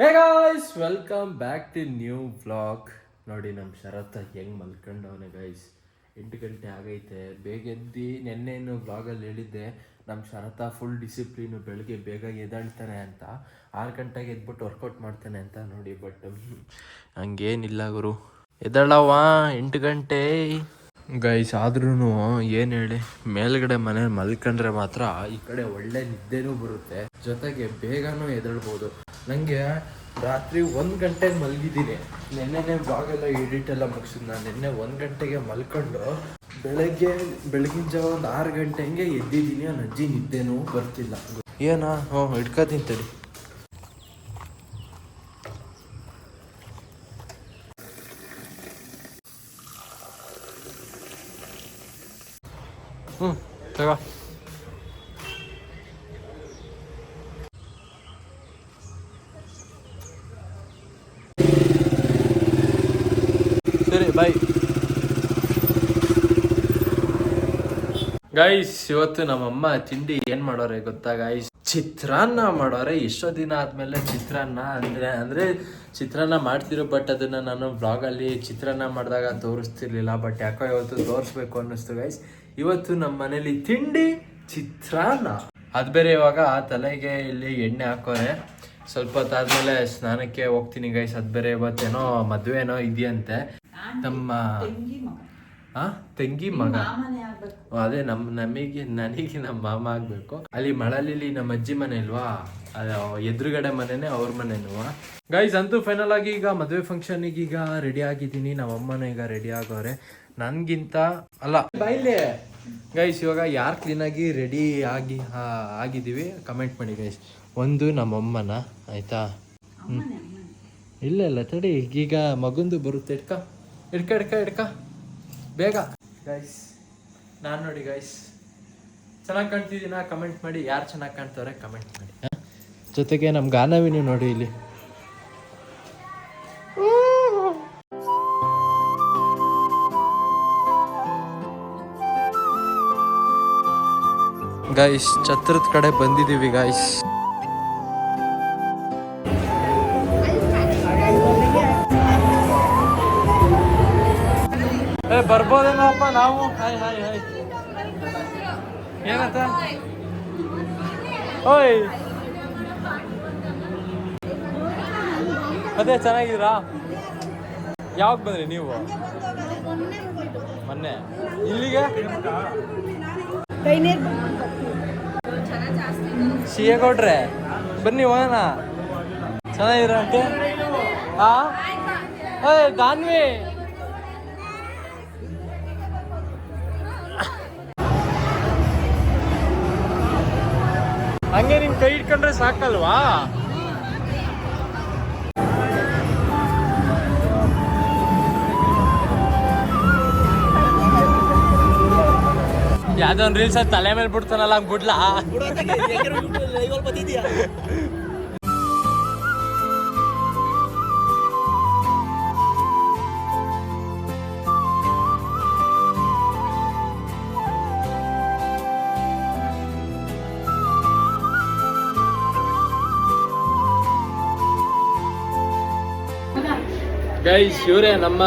Hey guys welcome back to new vlog ನೋಡಿ ನಮ್ಮ ಶರತ್ ಹೆಂಗ್ ಮಲ್ಕೊಂಡವನೆ ಗೈಸ್ ಎಂಟು ಗಂಟೆ ಆಗೈತೆ. ಬೇಗ ಎದ್ದು ನೆನ್ನೆನು ವ್ಲಾಗಲ್ಲಿ ಹೇಳಿದ್ದೆ ನಮ್ಮ ಶರತ ಫುಲ್ ಡಿಸಿಪ್ಲಿನು ಬೆಳಗ್ಗೆ ಬೇಗ ಎದ್ದಾಳ್ತಾನೆ ಅಂತ. ಆರು ಗಂಟೆಗೆ ಎದ್ಬಿಟ್ಟು ವರ್ಕೌಟ್ ಮಾಡ್ತಾನೆ ಅಂತ ನೋಡಿ ಬಟ್ ಹಂಗೇನಿಲ್ಲ ಗುರು. ಎದ್ದಾಳವ್ವ, ಎಂಟು ಗಂಟೆ. ಗೈಸ್ ಆದ್ರೂ ಏನು ಹೇಳಿ? ಮೇಲ್ಗಡೆ ಮನೆ ಮಲ್ಕೊಂಡ್ರೆ ಮಾತ್ರ ಈ ಕಡೆ ಒಳ್ಳೆ ನಿದ್ದೆನೂ ಬರುತ್ತೆ. ಜೊತೆಗೆ ಬೇಗನೂ ಎದಳ್ಬೋದು ನನಗೆ ರಾತ್ರಿ ಒಂದು ಗಂಟೆಗೆ ಮಲಗಿದ್ದೀನಿ. ಬ್ಲಾಗ್ ಬ್ಲಾಗೆಲ್ಲ ಎಡಿಟ್ ಎಲ್ಲ ಮುಗಿಸಿದ್ ನಾನು ನಿನ್ನೆ ಒಂದು ಗಂಟೆಗೆ ಮಲ್ಕೊಂಡು ಬೆಳಗ್ಗೆ, ಬೆಳಗಿನ ಜಾವ ಒಂದು ಆರು ಗಂಟೆ ಹಂಗೆ ಎದ್ದಿದ್ದೀನಿ. ಆ ಅಜ್ಜಿ ನಿದ್ದೆನೂ ಬರ್ತಿಲ್ಲ. ಏನಾ? ಹ್ಞೂ ಹಿಡ್ಕೊತೀನಿ ತಡಿ ತಗೋ ಸರಿ ಬಾಯ್ ಗೈಸ್ ಇವತ್ತು ನಮ್ಮಮ್ಮ ತಿಂಡಿ ಏನ್ ಮಾಡೋರೆ ಗೊತ್ತಾ ಗಾಯ್ಸ್ ಚಿತ್ರಾನ್ನ ಮಾಡೋರೆ. ಎಷ್ಟೋ ದಿನ ಆದ್ಮೇಲೆ ಚಿತ್ರಾನ್ನ ಅಂದ್ರೆ ಅಂದ್ರೆ ಚಿತ್ರಾನ್ನ ಮಾಡ್ತಿರೋ ಬಟ್ ಅದನ್ನ ನಾನು ಬ್ಲಾಗ್ ಅಲ್ಲಿ ಚಿತ್ರಾನ್ನ ಮಾಡಿದಾಗ ತೋರಿಸ್ತಿರ್ಲಿಲ್ಲ ಬಟ್ ಯಾಕೋ ಇವತ್ತು ತೋರಿಸ್ಬೇಕು ಅನ್ನಿಸ್ತು ಗೈಸ್ ಇವತ್ತು ನಮ್ಮ ಮನೇಲಿ ತಿಂಡಿ ಚಿತ್ರಾನ್ನ. ಅದ್ ಬೇರೆ ಇವಾಗ ತಲೆಗೆ ಇಲ್ಲಿ ಎಣ್ಣೆ ಹಾಕೋರೆ. ಸ್ವಲ್ಪ ಹೊತ್ತಾದ್ಮೇಲೆ ಸ್ನಾನಕ್ಕೆ ಹೋಗ್ತೀನಿ ಗೈಸ್ ಅದ್ ಬೇರೆ ಇವತ್ತೇನೋ ಮದ್ವೆ ಏನೋ ಇದೆಯಂತೆ. ನಮ್ಮ ಆ ತಂಗಿ ಮಗ. ಅದೇ ನಮ್ ನಮಗೆ ನನಗೆ ನಮ್ಮ ಮಾಮ ಆಗ್ಬೇಕು. ಅಲ್ಲಿ ಮಳಲಿಲಿ ನಮ್ಮ ಅಜ್ಜಿ ಮನೆ ಇಲ್ವಾ? ಎದುರುಗಡೆ ಮನೆನೇ ಅವ್ರ ಮನೆನೂ. ಗೈಸ್ ಅಂತೂ ಫೈನಲ್ ಆಗಿ ಈಗ ಮದುವೆ ಫಂಕ್ಷನ್ಗೆ ಈಗ ರೆಡಿ ಆಗಿದ್ದೀನಿ. ನಮ್ಮ ಅಮ್ಮನ ಈಗ ರೆಡಿ ಆಗೋರೆ ನನಗಿಂತ ಅಲ್ಲ. ಬಾಯಿಲೆ ಗೈಸ್ ಇವಾಗ ಯಾರು ಕ್ಲೀನಾಗಿ ರೆಡಿ ಆಗಿ ಆಗಿದ್ದೀವಿ? ಕಮೆಂಟ್ ಮಾಡಿ ಗೈಸ್ ಒಂದು ನಮ್ಮಮ್ಮನ ಆಯ್ತಾ? ಹ್ಮ್. ಇಲ್ಲ ಇಲ್ಲ ತಡಿ. ಈಗ ಮಗುಂದು ಬರುತ್ತೆ. ಇಡ್ಕ. ಇಡ್ಕ ಇಡ್ಕ ಇಡ್ಕ. ಬೇಗ. ಗೈಸ್ ನಾನು ನೋಡಿ ಗೈಸ್ ಚೆನ್ನಾಗಿ ಕಾಣ್ತಿದ್ದೀನ? ಕಮೆಂಟ್ ಮಾಡಿ. ಯಾರು ಚೆನ್ನಾಗಿ ಕಾಣ್ತವ್ರೆ? ಕಮೆಂಟ್ ಮಾಡಿ. ಹ? ಜೊತೆಗೆ ನಮ್ಮ ಗಾನವಿನೂ ನೋಡಿ ಇಲ್ಲಿ. ಗೈಸ್ ಛತ್ರದ ಕಡೆ ಬಂದಿದ್ದೀವಿ ಗಾಯ್ಸ್ ಬರ್ಬೋದೇನಪ್ಪ ನಾವು? ಹಾಯ್ ಹಾಯ್ ಹಾಯ್ ಏನಂತ? ಓಯ್. ಅದೇ, ಚೆನ್ನಾಗಿದ್ದೀರಾ? ಯಾವಾಗ ಬಂದ್ರಿ ನೀವು? ಮೊನ್ನೆ. ಇಲ್ಲಿಗೆ? ಸಿಎ ಕೊಟ್ರೆ? ಬನ್ನಿ ಹೋಗೋಣ. ಚೆನ್ನಾಗಿರಂತೆ? ಆಂಟಿ ಹಾ ದಾನ್ವಿ! ಹಂಗೆ ನಿಮ್ ಕೈ ಇಟ್ಕೊಂಡ್ರೆ ಸಾಕಲ್ವಾ? ಯಾವ್ದೋ ಒಂದು ರೀಲ್ಸ್ ತಲೆ ಮೇಲೆ ಬಿಡ್ತಾನಲ್ಲ, ಹಂಗ್ ಬಿಡ್ಲಾ? ಗೈಸ್ ಇವರೇ ನಮ್ಮ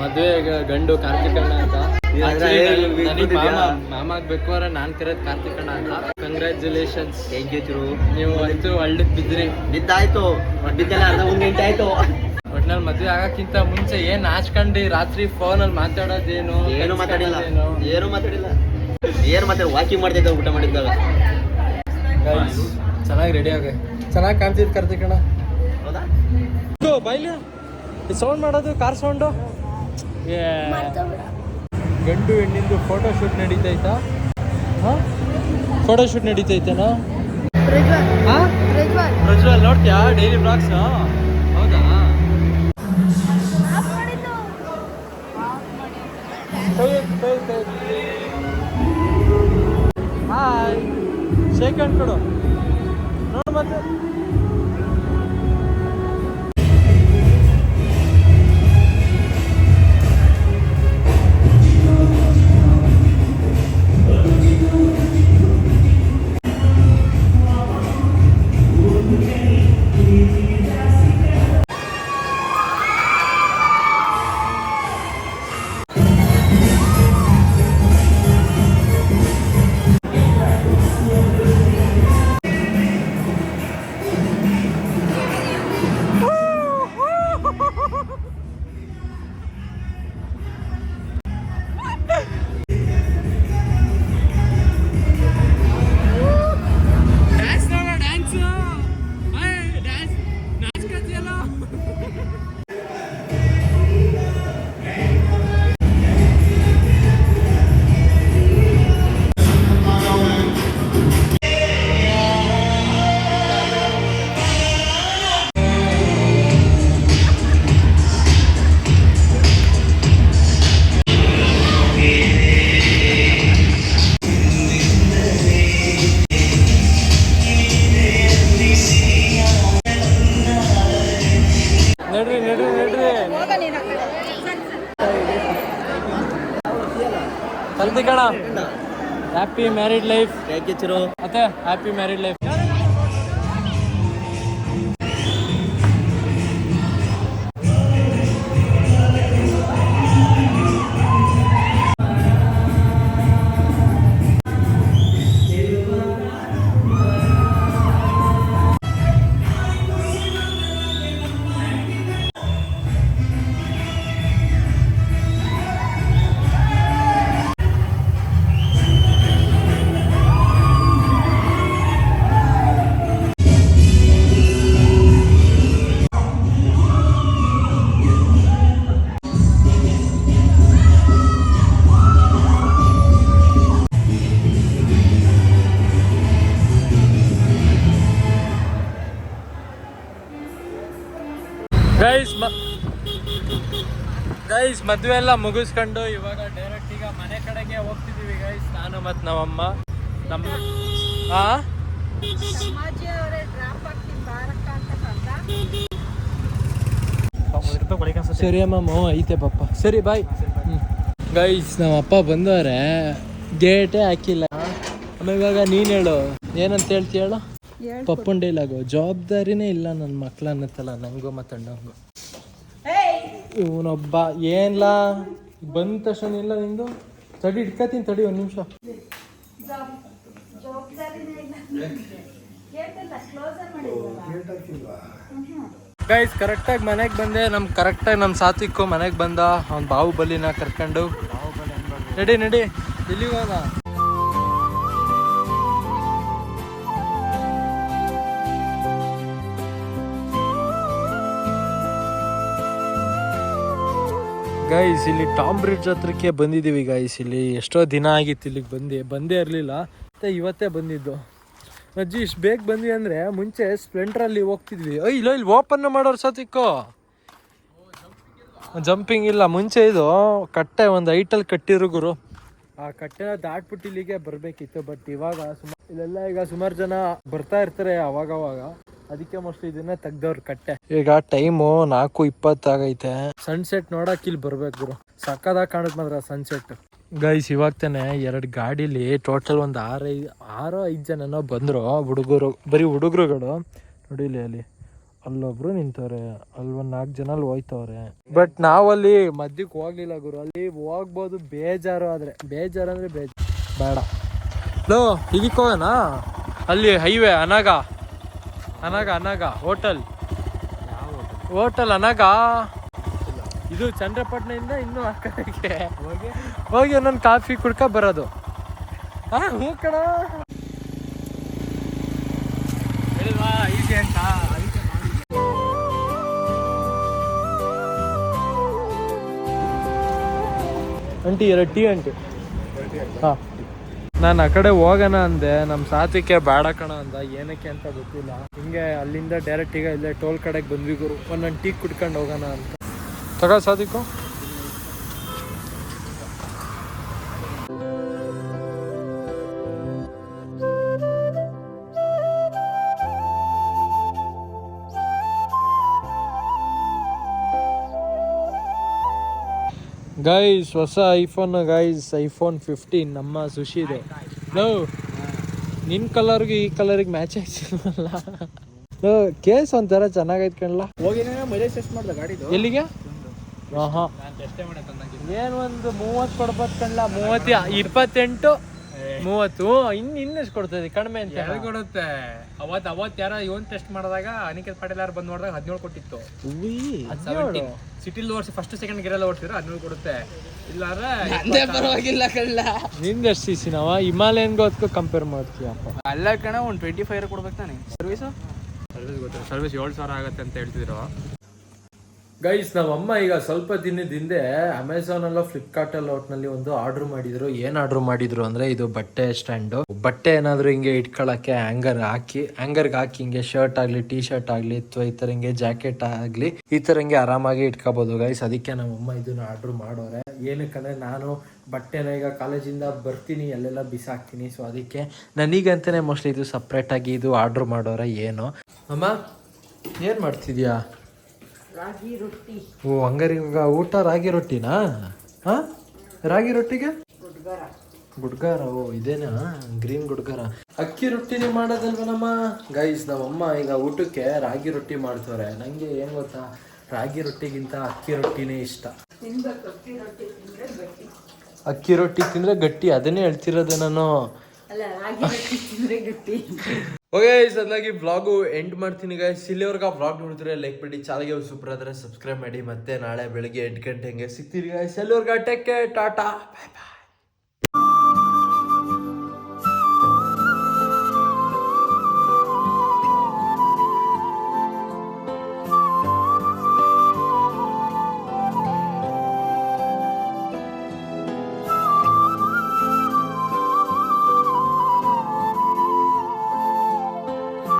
ಮದುವೆ ಗಂಡು ಕಾರ್ತಿಕಣ್ಣ ಅಂತ. ಮಾಮ ಮಾಮ ಆಗ್ಬೇಕು ಅಂದ್ರೆ ನಾನ್ ಕರೆದ್ ಕಾರ್ತಿಕಣ್ಣ ಅಂತ. ಕಂಗ್ರ್ಯಾಚುಲೇಷನ್ಸ್ ಥ್ಯಾಂಕ್ ಯು ಚಿರು ನೀವು ಅಂತೂ ಹಳ್ಳಕ್ ಬಿದ್ರಿ ಬಿದ್ದಾಯ್ತು ಬಿದ್ದಲ್ಲ ಅರ್ಧ ಒಂದು ಗಂಟೆ ಆಯ್ತು ಒಟ್ನಲ್ಲಿ ಮದ್ವೆ ಆಗಕ್ಕಿಂತ ಮುಂಚೆ ಏನ್ ನಾಚ್ಕೊಂಡಿ ರಾತ್ರಿ ಫೋನ್ ಅಲ್ಲಿ ಮಾತಾಡೋದೇನು ಏನು ಮಾತಾಡಿಲ್ಲ. ಏನು ಮಾತಾಡಿಲ್ಲ. ಏನು ಮಾತಾಡಿ ವಾಕಿಂಗ್ ಮಾಡ್ತಿದ್ದ ಊಟ ಮಾಡಿದ್ದಾಗ? ಚೆನ್ನಾಗಿ ರೆಡಿ ಆಗ. ಚೆನ್ನಾಗಿ ಕಾಣ್ತಿದ್ ಕಾರ್ತಿಕಣ್ಣ ಹೌದಾ? ಬೈಲಿ ಸೌಂಡ್ ಮಾಡೋದು ಕಾರ್ ಸೌಂಡು ಗಂಡು ಹೆಣ್ಣಿಂದು ಫೋಟೋ ಶೂಟ್ ನಡೀತೈತಾ? ಹಾಂ? ಫೋಟೋಶೂಟ್ ನಡೀತೈತೇನಾ? ಪ್ರಜ್ವಲ್, ನೋಡ್ತೀಯಾ? ಡೈಲಿ ಬ್ಲಾಗ್ಸ್ ಹೌದಾ? ಹಾಯ್ ಹ್ಯಾಂಡ್ ಕೊಡು. ನೋಡು ಮತ್ತೆ. ഹൽദിക്കണ ഹാപ്പി മാരീഡ് ലൈഫ് അതെ ഹാപ്പി മാരീഡ് ലൈഫ് ಮದುವೆ ಎಲ್ಲ ಮುಗಿಸ್ಕೊಂಡು ಇವಾಗ ಡೈರೆಕ್ಟ್ ಈಗ ಮನೆ ಕಡೆಗೆ ಹೋಗ್ತಿದೀವಿ ಗೈಸ್ ನಾನು ಮತ್ತು ನಮ್ಮಮ್ಮ. ನಮ್ಮ ಆ? ಸರಿ ಅಮ್ಮ ಮಾವ ಐತೆ ಪಪ್ಪ ಸರಿ ಬಾಯ್ ಗೈಸ್ ನಮ್ಮ ಅಪ್ಪ ಬಂದವ್ರೆ. ಗೇಟೇ ಹಾಕಿಲ್ಲ. ಆಮೇಲೆ ಇವಾಗ ನೀನು ಹೇಳು. ಏನಂತ ಹೇಳ್ತಿ ಹೇಳು? ಪಪ್ಪನ್ ಡೈಲಾಗು ಜವಾಬ್ದಾರಿನೇ ಇಲ್ಲ ನನ್ನ ಮಕ್ಳು ಅನ್ನತ್ತಲ್ಲ ನಂಗೂ ಮತ್ತು ಅಣ್ಣಂಗೂ. ಇವನೊಬ್ಬ, ಏನ್ಲ? ಬಂದ ತಕ್ಷಣ ಇಲ್ಲ ನಿಂದು? ತಡಿ, ಇಟ್ಕತೀನಿ ತಡಿ ಒಂದು ನಿಮಿಷ. ಗೈಸ್ ಕರೆಕ್ಟಾಗಿ ಮನೆಗೆ ಬಂದೆ. ನಮ್ ಕರೆಕ್ಟಾಗಿ ನಮ್ಮ ಸಾತ್ವಿಕ್ಕು ಮನೆಗೆ ಬಂದ. ಅವ್ನ ಬಾಹುಬಲಿನ ಕರ್ಕೊಂಡು. ನಡಿ ನಡಿ. ಎಲ್ಲಿಗೆ ಗೈಸ್ ಇಲ್ಲಿ ಟಾಮ್ ಬ್ರಿಡ್ಜ್ ಹತ್ರಕ್ಕೆ ಬಂದಿದ್ದೀವಿ ಗೈಸ್ ಇಲ್ಲಿ ಎಷ್ಟೋ ದಿನ ಆಗಿತ್ತು ಇಲ್ಲಿಗೆ ಬಂದು, ಬಂದೇ ಇರಲಿಲ್ಲ. ಮತ್ತೆ ಇವತ್ತೇ ಬಂದಿದ್ದು. ಅಜ್ಜಿ ಇಷ್ಟು ಬೇಗ ಬಂದ್ವಿ ಅಂದರೆ ಮುಂಚೆ ಸ್ಪ್ಲೆಂಡ್ರಲ್ಲಿ ಹೋಗ್ತಿದ್ವಿ. ಅಯ್ಯ ಇಲ್ಲ, ಇಲ್ಲಿ ಓಪನ್ ಮಾಡೋರು ಸತಿಕ್ಕೋ. ಜಂಪಿಂಗ್ ಇಲ್ಲ, ಮುಂಚೆ ಇದು ಕಟ್ಟೆ, ಒಂದು ಐಟಲ್ಲಿ ಕಟ್ಟಿರು ಗುರು. ಆ ಕಟ್ಟೆನ ದಾಟ್ಬಿಟ್ಟು ಇಲ್ಲಿಗೆ ಬರಬೇಕಿತ್ತು ಬಟ್ ಇವಾಗ ಇಲ್ಲೆಲ್ಲ ಈಗ ಸುಮಾರು ಜನ ಬರ್ತಾ ಇರ್ತಾರೆ ಅವಾಗ ಅವಾಗ ಅದಕ್ಕೆ ಮೋಸ್ಟ್ ಇದನ್ನ ತೆಗ್ದವ್ರ ಕಟ್ಟೆ. ಈಗ ಟೈಮು ನಾಲ್ಕು ಇಪ್ಪತ್ತಾಗೈತೆ ಸನ್ಸೆಟ್ ನೋಡಕ್ ಇಲ್ಲಿ ಬರ್ಬೇಕು ಗುರು ಸಕ್ಕದಾಗಿ ಕಾಣುತ್ತೆ ಮಾತ್ರ ಸನ್ಸೆಟ್ ಗೈಸ್ ಇವಾಗ ತಾನೆ ಎರಡು ಗಾಡಿಲಿ ಟೋಟಲ್ ಒಂದು ಆರು ಐದು ಆರೋ ಐದು ಜನನೋ ಬಂದರು ಹುಡುಗರು, ಬರೀ ಹುಡುಗರುಗಳು. ನೋಡಿ ಇಲ್ಲಿ ಅಲ್ಲಿ. ಅಲ್ಲೊಬ್ರು ನಿಂತವ್ರೆ. ಅಲ್ಲಿ ಒಂದ್ ನಾಲ್ಕು ಜನ ಅಲ್ಲಿ ಹೋಯ್ತವ್ರೆ. ಬಟ್ ನಾವಲ್ಲಿ ಮಧ್ಯಕ್ಕೆ ಹೋಗ್ಲಿಲ್ಲ ಗುರು. ಅಲ್ಲಿ ಹೋಗ್ಬೋದು ಬೇಜಾರು ಆದ್ರೆ. ಬೇಜಾರು ಅಂದ್ರೆ ಬೇಜಾರು. ಬೇಡ. ಲೋ ಇದಕ್ಕೆ ಹೋಗೋಣ? ಅಲ್ಲಿ ಹೈವೇ ಅನಗ ಅನಗ ಅನಗ ಹೋಟೆಲ್. ಹೋಟೆಲ್ ಅನಗ ಇದು ಚಂದ್ರಪಟ್ಟಣದಿಂದ ಇನ್ನೂ ಆ ಕಡೆಗೆ. ಹೋಗಿ. ಒಂದೊಂದು ಕಾಫಿ ಕುಡ್ಕ ಬರೋದು. ಹಾ ಹ್ಞೂ ಕಣ. ಈಸಿ ಅಂತ ಅಂಟಿ ಎರಡು ಟೀ ಅಂಟಿ ಹಾಂ. ನಾನು ಆ ಕಡೆ ಹೋಗೋಣ ಅಂದೆ ನಮ್ಮ ಸಾತ್ವಿಕೆ ಬೇಡ ಕಣ ಅಂದ, ಏನಕ್ಕೆ ಅಂತ ಗೊತ್ತಿಲ್ಲ. ಹಿಂಗೆ ಅಲ್ಲಿಂದ ಡೈರೆಕ್ಟ್ ಈಗ ಇಲ್ಲೇ ಟೋಲ್ ಕಡೆಗೆ ಬಂದ್ವಿ ಗುರು. ಒಂದೊಂದು ಟೀ ಕುಡ್ಕೊಂಡು ಹೋಗೋಣ ಅಂತ. ತಗೋ ಸಾತ್ವಿಕು. ಗೈಸ್ ಹೊಸ ಐಫೋನ್ ಗೈಸ್ ಐಫೋನ್ ಫಿಫ್ಟೀನ್ ನಮ್ಮ ಸುಶಿದೆ ಲೋ ನಿನ್ ಕಲರ್ಗೆ ಈ ಕಲರಿಗೆ ಮ್ಯಾಚ್ ಆಯ್ತಲ್ಲ ಲೋ ಕೇಸ್ ಒಂಥರ ಚೆನ್ನಾಗೈತ್ ಕಣ್ಲ. ಹೋಗಿನ ಮೈಲೇಜ್ ಟೆಸ್ಟ್ ಮಾಡ್ದೆ ಗಾಡಿದು? ಎಲ್ಲಿಗೆ? ಆಹಾ. ಏನ್ ಒಂದು ಮೂವತ್ತು ಕೊಡ್ಬೋದು ಕಣ್ಲ? ಮೂವತ್ತು ಇಪ್ಪತ್ತೆಂಟು. ಮೂವತ್ತು. ಇನ್ ಇನ್ನೆಷ್ಟು ಕೊಡ್ತದೆ ಕಡಿಮೆ ಅಂತ. ಹೇಳಿ ಕೊಡುತ್ತೆ. ಅವತ್ ಅವತ್ ಯಾರ ಇವನ್ ಟೆಸ್ಟ್ ಮಾಡಿದಾಗ ಅನಿಕೇತ್ ಪಾಟೀಲ್ ಯಾರು ಬಂದ್ ನೋಡಿದಾಗ ಹದಿನೇಳು ಕೊಟ್ಟಿತ್ತು. ಸಿಟಿಲ್ ಓಡಿಸಿ ಫಸ್ಟ್ ಸೆಕೆಂಡ್ ಗಿರಲ್ಲ ಓಡಿಸಿದ್ರೆ ಹದಿನೇಳು ಕೊಡುತ್ತೆ. ಇಲ್ಲಾಂದ್ರೆ ಪರವಾಗಿಲ್ಲ ಕಳ್ಳ ನಿಂದೆಷ್ಟು ಸಿ ಸಿ ನಾವ? ಹಿಮಾಲಯನ್ಗೂ ಅದಕ್ಕೂ ಕಂಪೇರ್ ಮಾಡ್ತೀಯಪ್ಪ ಅಲ್ಲ ಕಣ ಒಂದು ಟ್ವೆಂಟಿ ಫೈವ್ ಕೊಡ್ಬೇಕು ತಾನೆ ಸರ್ವಿಸು ಸರ್ವಿಸ್ ಗೊತ್ತಿಲ್ಲ. ಸರ್ವಿಸ್ ಏಳು ಸಾವಿರ ಆಗುತ್ತೆ ಅಂತ ಹೇಳ್ತಿದ್ರು. ಗೈಸ್ ನಮ್ಮ ಅಮ್ಮ ಈಗ ಸ್ವಲ್ಪ ದಿನದ ಹಿಂದೆ ಅಮೆಝಾನ್ ಫ್ಲಿಪ್ಕಾರ್ಟಲ್ಲಿ ಫ್ಲಿಪ್ಕಾರ್ಟ್ ಅಲ್ಲೋ ನಲ್ಲಿ ಒಂದು ಆರ್ಡರ್ ಮಾಡಿದ್ರು. ಏನು ಆರ್ಡರ್ ಮಾಡಿದ್ರು ಅಂದ್ರೆ ಇದು ಬಟ್ಟೆ ಸ್ಟ್ಯಾಂಡು ಬಟ್ಟೆ ಏನಾದರೂ ಹಿಂಗೆ ಇಟ್ಕೊಳಕ್ಕೆ ಹ್ಯಾಂಗರ್ ಹಾಕಿ ಹ್ಯಾಂಗರ್ಗೆ ಹಾಕಿ ಹಿಂಗೆ ಶರ್ಟ್ ಆಗಲಿ ಟೀ ಶರ್ಟ್ ಆಗಲಿ, ಅಥವಾ ಈ ಥರ ಹಿಂಗೆ ಜಾಕೆಟ್ ಆಗಲಿ, ಈ ತರ ಹಿಂಗೆ ಆರಾಮಾಗಿ ಇಟ್ಕೋಬೋದು ಗೈಸ್ ಅದಕ್ಕೆ ನಮ್ಮ ಅಮ್ಮ ಇದನ್ನ ಆರ್ಡರ್ ಮಾಡೋರೆ. ಏನಕ್ಕಂದರೆ ನಾನು ಬಟ್ಟೆನ ಈಗ ಕಾಲೇಜಿಂದ ಬರ್ತೀನಿ, ಅಲ್ಲೆಲ್ಲ ಬಿಸಾಕ್ತೀನಿ. ಸೊ ಅದಕ್ಕೆ ನನಗಂತಲೇ ಮೋಸ್ಟ್ಲಿ ಇದು ಸಪ್ರೇಟಾಗಿ ಇದು ಆರ್ಡರ್ ಮಾಡೋರೆ ಏನು. ಅಮ್ಮ, ಏನು ಮಾಡ್ತಿದ್ಯಾ? ರಾಗಿ ರೊಟ್ಟಿ. ಓ ಹಂಗಾರೆ ಇವಾಗ ಊಟ ರಾಗಿ ರೊಟ್ಟಿನಾ? ಹಾ? ರಾಗಿ ರೊಟ್ಟಿಗೆ? ಗುಡ್ಗಾರ. ಗುಡ್ಗಾರ ಓ ಇದೇನಾ? ಗ್ರೀನ್ ಗುಡ್ಗಾರ. ಅಕ್ಕಿ ರೊಟ್ಟಿನೇ ಮಾಡೋದಲ್ವ ನಮ್ಮ? ಗೈಸ್ ನಮ್ಮಮ್ಮ ಈಗ ಊಟಕ್ಕೆ ರಾಗಿ ರೊಟ್ಟಿ ಮಾಡ್ತವ್ರೆ. ನಂಗೆ ಏನ್ ಗೊತ್ತಾ? ರಾಗಿ ರೊಟ್ಟಿಗಿಂತ ಅಕ್ಕಿ ರೊಟ್ಟಿನೇ ಇಷ್ಟ. ಅಕ್ಕಿ ರೊಟ್ಟಿ ತಿಂದ್ರೆ ಗಟ್ಟಿ. ಅಕ್ಕಿ ರೊಟ್ಟಿ ತಿಂದ್ರೆ ಗಟ್ಟಿ. ಅದನ್ನೇ ಹೇಳ್ತಿರೋದೇ ನಾನು. ಅಲ್ಲ ರಾಗಿ ರೊಟ್ಟಿ ತಿಂದ್ರೆ ಗಟ್ಟಿ. ಓಕೆ ಸದ್ಲಾಗಿ ವ್ಲಾಗು ಎಂಡ್ ಮಾಡ್ತೀನಿ ಗೈಸ್ ಇಲ್ಲಿವರೆಗೆ ವ್ಲಾಗ್ ನೋಡಿದ್ರೆ ಲೈಕ್ ಮಾಡಿ ಚಾನಲ್ಗೆ ಸೂಪರ್ ಆದರೆ ಸಬ್ಸ್ಕ್ರೈಬ್ ಮಾಡಿ ಮತ್ತೆ ನಾಳೆ ಬೆಳಿಗ್ಗೆ ಎಂಟು ಗಂಟೆ ಹಂಗೆ ಸಿಗ್ತೀರಿ ಗೈಸ್ ಎಲ್ಲಿವರೆಗೆ ಟೆಕ್ ಟಾಟಾ ಬಾಯ್ ಬಾಯ್